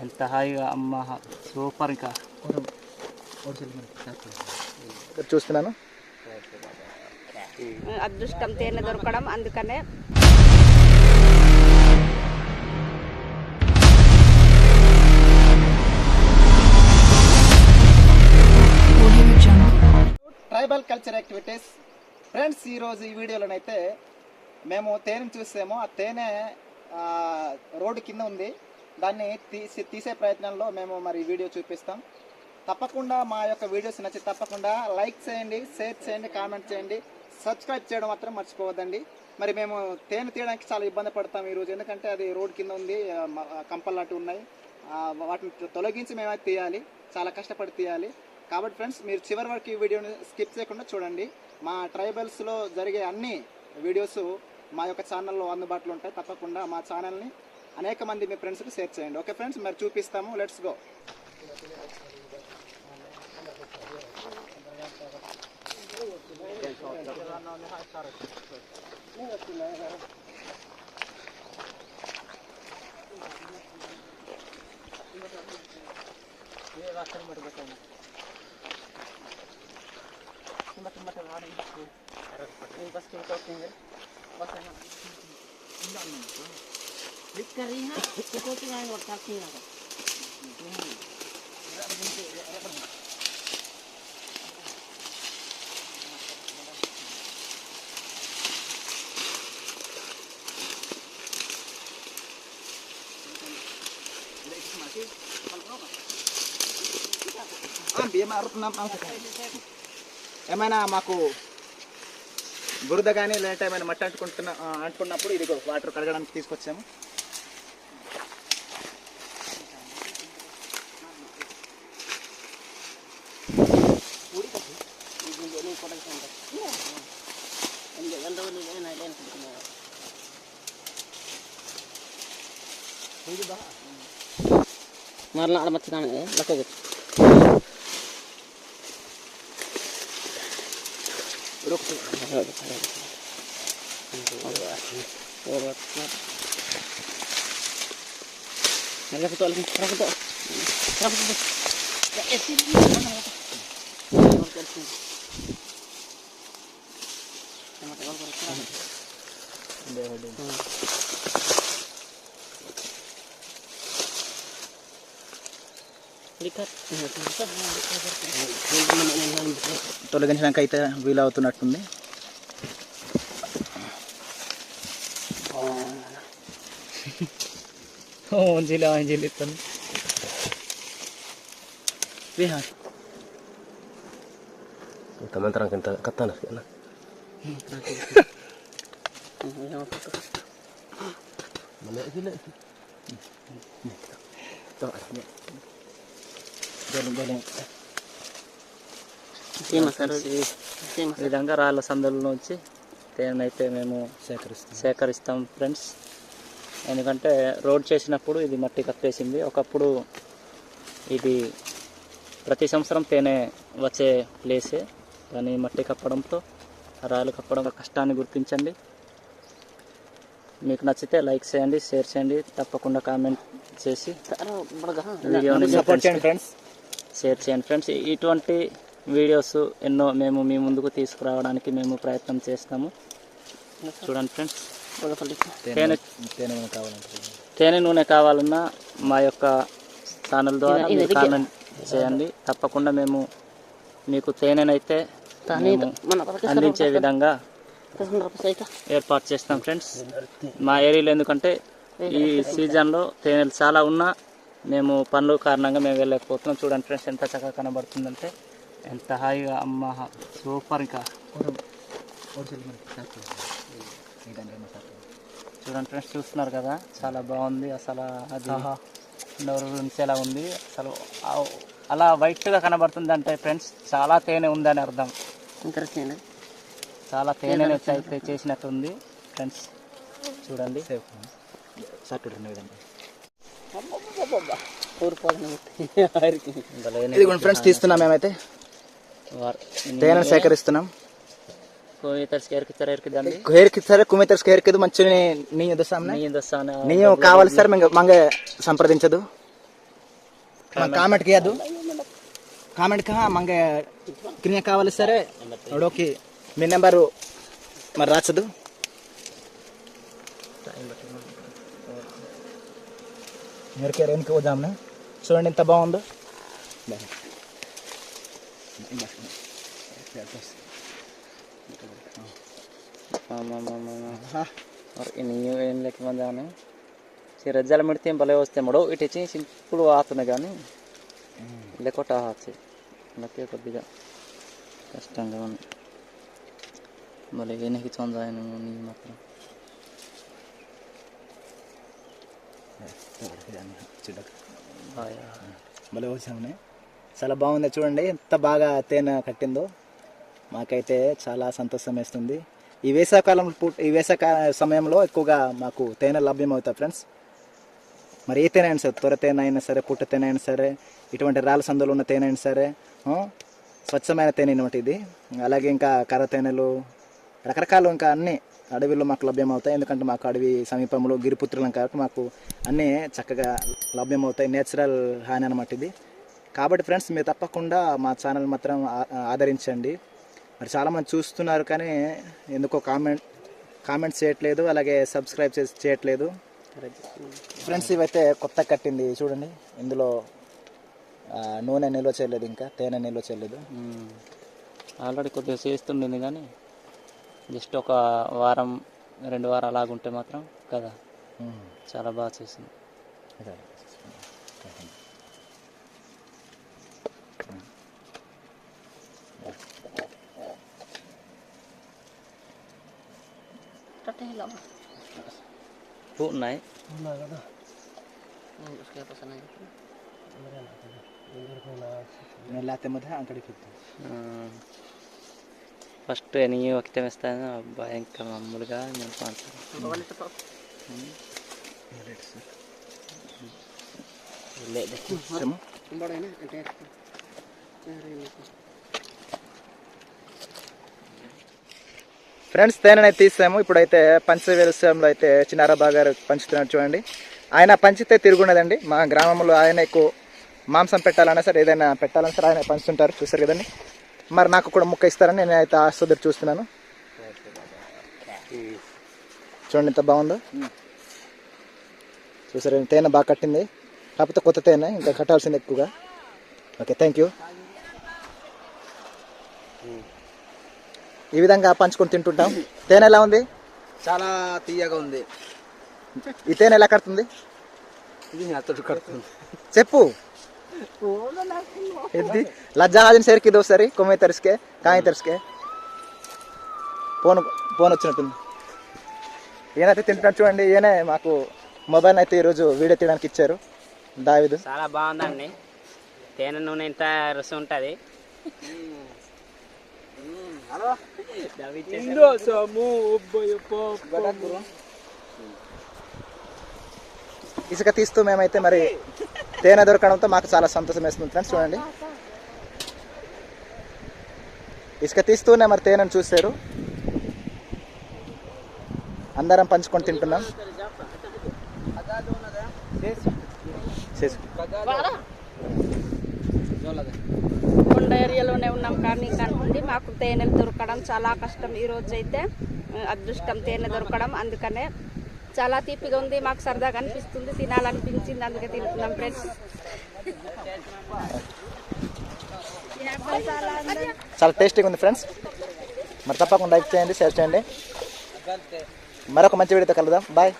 ఎంత హాయిగా అమ్మ సూపర్ ఇంకా చూస్తున్నాను అదృష్టం తేనె దొరకడం అందుకనే ట్రైబల్ కల్చర్ యాక్టివిటీస్ ఫ్రెండ్స్ ఈరోజు ఈ వీడియోలోనైతే మేము తేనెను చూసాము. ఆ తేనె ఆ, రోడ్డు కింద ఉంది. దాన్ని తీసి తీసే ప్రయత్నంలో మేము మరి వీడియో చూపిస్తాం. తప్పకుండా మా యొక్క వీడియోస్ నచ్చి తప్పకుండా లైక్ చేయండి షేర్ చేయండి కామెంట్ చేయండి. సబ్స్క్రైబ్ చేయడం మాత్రం మర్చిపోవద్దండి. మరి మేము తేనె తీయడానికి చాలా ఇబ్బంది పడతాం ఈరోజు ఎందుకంటే అది రోడ్ కింద ఉంది ఆ, కంపలు లాంటివి ఉన్నాయి. వాటిని తొలగించి మేమైతే తీయాలి. చాలా కష్టపడి తీయాలి. కాబట్టి ఫ్రెండ్స్ మీరు చివరి వరకు ఈ వీడియోని స్కిప్ చేయకుండా చూడండి. మా ట్రైబల్స్లో జరిగే అన్ని వీడియోస్ మా యొక్క ఛానల్లో అందుబాటులో ఉంటాయి. తప్పకుండా మా ఛానల్ని అనేక మంది మీ ఫ్రెండ్స్కి షేర్ చేయండి. ఓకే ఫ్రెండ్స్ మరి చూపిస్తాము. లెట్స్ గో బియ్యం అరుతున్నాం ah, ఏమైనా మాకు బురద కానీ లేదంటే ఏమైనా మట్టి అంటుకుంటున్న అంటుకున్నప్పుడు ఇదిగో వాటర్ కడగడానికి తీసుకొచ్చాము. marna alamat sinan eh lakage rok rok rok rok rok rok rok rok rok rok తొలగించడానికి అయితే వీలవుతున్నట్టుంది జిలా జిల్లిస్తాను Teman-teman kita kata nak sila? ఈ విధంగా రాళ్ళ సందుల తేనెనైతే మేము సేకరిస్తుంది సేకరిస్తాం ఫ్రెండ్స్. ఎందుకంటే రోడ్ చేసినప్పుడు ఇది మట్టి కప్పేసింది. ఒకప్పుడు ఇది ప్రతి సంవత్సరం తేనె వచ్చే ప్లేసే. కానీ మట్టి కప్పడంతో రాళ్ళు కప్పడం కష్టాన్ని గుర్తించండి. మీకు నచ్చితే లైక్ చేయండి షేర్ చేయండి తప్పకుండా కామెంట్ చేసి వీడియోని మీ సపోర్ట్ చేయండి ఫ్రెండ్స్ షేర్ చేయండి ఫ్రెండ్స్. ఇటువంటి వీడియోస్ ఎన్నో మేము మీ ముందుకు తీసుకురావడానికి మేము ప్రయత్నం చేస్తాము. చూడండి ఫ్రెండ్స్. తేనె తేనె నూనె కావాలన్నా మా యొక్క ఛానల్ ద్వారా కామెంట్ చేయండి. తప్పకుండా మేము మీకు తేనెనైతే అందించే విధంగా ఏర్పాటు చేస్తాం ఫ్రెండ్స్. మా ఏరియాలో ఎందుకంటే ఈ సీజన్లో తేనెలు చాలా ఉన్నా మేము పనుల కారణంగా మేము వెళ్ళలేకపోతున్నాం. చూడండి ఫ్రెండ్స్ ఎంత చక్కగా కనబడుతుందంటే ఎంత హాయిగా అమ్మ సూపర్ ఇంకా. చూడండి ఫ్రెండ్స్ చూస్తున్నారు కదా చాలా బాగుంది. అసలు అది నోరు ఉంచేలా ఉంది. అసలు అలా వైట్గా కనబడుతుంది అంటే ఫ్రెండ్స్ చాలా తేనె ఉందని అర్థం. చాలా తేనె అయితే చేసినట్టుంది. ఫ్రెండ్స్ చూడండి. ఇదిగోండి ఫ్రెండ్స్ తీస్తున్నాం మేమైతే. తేనె సేకరిస్తున్నాం. నీ కావాలి సార్ మంగ సంప్రదించదు. కామెంట్. కేయదు ಕಾಮೆಂಟ್ ಕಹ ಮಂಗೆ ಕ್ರಿಯ కావాలి సరే. ఓకే. మీ నెంబరు మరి రాచదు. మీరుకే రేమ్కి పోదాంనా చూడండి ఎంత బాగుందో. ఏం లేకమంది అని రజ్జాలు మిడితే భలే వస్తే మడో ఇటు సింపుల్ ఆతుంది కానీ లేకుండా ఆచి లేకే కొద్దిగా కష్టంగా ఉంది. భలే వెనక్కి చొందాయను నీ మాత్రం. భలే వచ్చామని చాలా బాగుంది చూడండి ఎంత బాగా తేనె కట్టిందో. మాకైతే చాలా సంతోషం వేస్తుంది. ఈ వేసవకాలం ఈ వేసవకాల సమయంలో ఎక్కువగా మాకు తేనె లభ్యం అవుతాయి ఫ్రెండ్స్. మరి ఏ తేనైనా సరే త్వర తేనె అయినా సరే పుట్ట తేనైనా సరే ఇటువంటి రాళ్ళ సందులో ఉన్న తేనె అయినా సరే స్వచ్ఛమైన తేనె అనమాట ఇది. అలాగే ఇంకా కర్ర తేనెలు రకరకాలు ఇంకా అన్ని అడవిలో మాకు లభ్యం అవుతాయి ఎందుకంటే మాకు అడవి సమీపంలో గిరిపుత్రులం కాబట్టి మాకు అన్నీ చక్కగా లభ్యం అవుతాయి నేచురల్ హాని అనమాట ఇది. కాబట్టి ఫ్రెండ్స్ మీరు తప్పకుండా మా ఛానల్ మాత్రం ఆదరించండి. మరి చాలామంది చూస్తున్నారు కానీ ఎందుకో కామెంట్ కామెంట్స్ చేయట్లేదు అలాగే సబ్స్క్రైబ్ చేసి చేయట్లేదు. ఫ్రెండ్స్ ఇవైతే కొత్త కట్టింది చూడండి. ఇందులో నూనె నిల్వ చేయలేదు ఇంకా తేనె నిల్వ చేయలేదు. ఆల్రెడీ కొద్దిగా చేస్తుండింది కానీ జస్ట్ ఒక వారం రెండు వారాలు అలాగుంటే మాత్రం కదా. చాలా బాగా చేసింది. పూ Vụ này. ಫಸ್ಟ್ ನೀವು ಒಕ್ಕಿತ ಮೇಸ್ತಾನ ಒಬ್ಬ ಹೆಂಕ ಮುಳುಗ ನೆನಪು ಅಂತ ಇಲ್ಲೇ ಇದೆ ఫ్రెండ్స్ తేనెనైతే తీసాము. ఇప్పుడైతే పంచవేలస్యంలో అయితే చిన్నారాబా గారు పంచుతున్నారు చూడండి. ఆయన పంచితే తిరుగున్నదండి మా గ్రామంలో ఆయన ఎక్కువ మాంసం పెట్టాలన్నా సరే ఏదైనా పెట్టాలన్నా సరే ఆయన పంచుతుంటారు. చూసారు కదండి. మరి నాకు కూడా ముక్క ఇస్తారని నేను అయితే ఆస్తుద్దరు చూస్తున్నాను. చూడండి ఎంత బాగుందో. చూసారు తేనె బాగా కట్టింది. కాకపోతే కొత్త తేనె ఇంకా కట్టాల్సింది ఎక్కువగా. Okay thank you. ఈ విధంగా పంచుకొని తింటుంటాం. తేనె ఎలా ఉంది? చాలా తీయగా ఉంది. ఈ తేనె ఎలా కడుతుంది? కడుతుంది. చెప్పు. ఎద్ది లజ్జాహాజన్ సేరికి దో సరి కొమ్మే తరిసికే కాయ తరిసికే ఫోన్ ఫోన్ వచ్చినట్టుంది. ఏనైతే తింటున్నాడు చూడండి ఈయనే మాకు మొబైల్ అయితే ఈరోజు వీడియో తీయడానికి ఇచ్చారు. దావిదు. చాలా బాగుందండి. తేనె నూనె ఇంత రుసి ఉంటుంది. ఇసుక తీస్తూ మేమైతే మరి తేనె దొరకడంతో మాకు చాలా సంతోషం వేస్తుంది ఫ్రెండ్స్ చూడండి. ఇసుక తీస్తూనే మరి తేనెను చూశారు. అందరం పంచుకొని తింటున్నాం. చేసు. కొండ ఉన్నాం. కానీ కానివ్వండి మాకు తేనెలు దొరకడం చాలా కష్టం. ఈరోజు అయితే అదృష్టం తేనె దొరకడం. అందుకనే చాలా తీపిగా ఉంది. మాకు సరదాగా అనిపిస్తుంది. తినాలనిపించింది. అందుకే తింటున్నాం ఫ్రెండ్స్. చాలా టేస్టీగా ఉంది ఫ్రెండ్స్. మరి తప్పకుండా లైక్ చేయండి షేర్ చేయండి. మరొక మంచి వీడియోతో కలుద్దాం. బాయ్